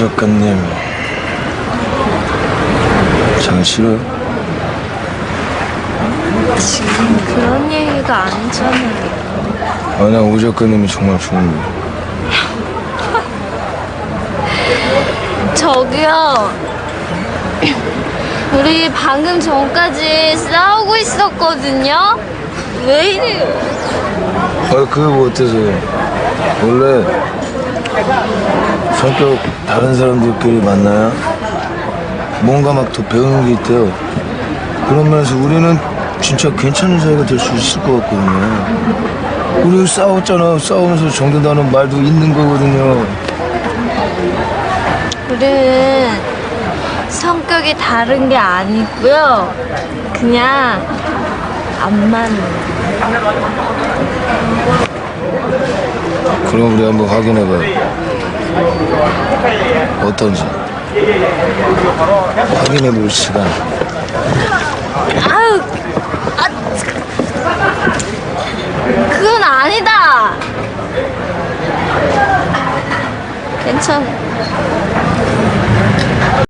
오 작가님 잘 싫어요? 지금 그런 얘기가 아니잖아요. 아, 나오 작가님이 정말 좋은데 저기요. 우리 방금 전까지 싸우고 있었거든요. 왜 이래요? 아, 그게 뭐 어때서요? 원래 성격 다른 사람들끼리 만나야 뭔가 막 더 배우는 게 있대요. 그런 면에서 우리는 진짜 괜찮은 사이가 될 수 있을 것 같거든요. 우리 싸웠잖아. 싸우면서 정든다는 말도 있는 거거든요. 우리는 성격이 다른 게 아니고요. 그냥 안 맞는. 그럼 우리 한번 확인해봐요. 어떤지. 확인해 볼 시간. 아유, 아, 그건 아니다. 괜찮아.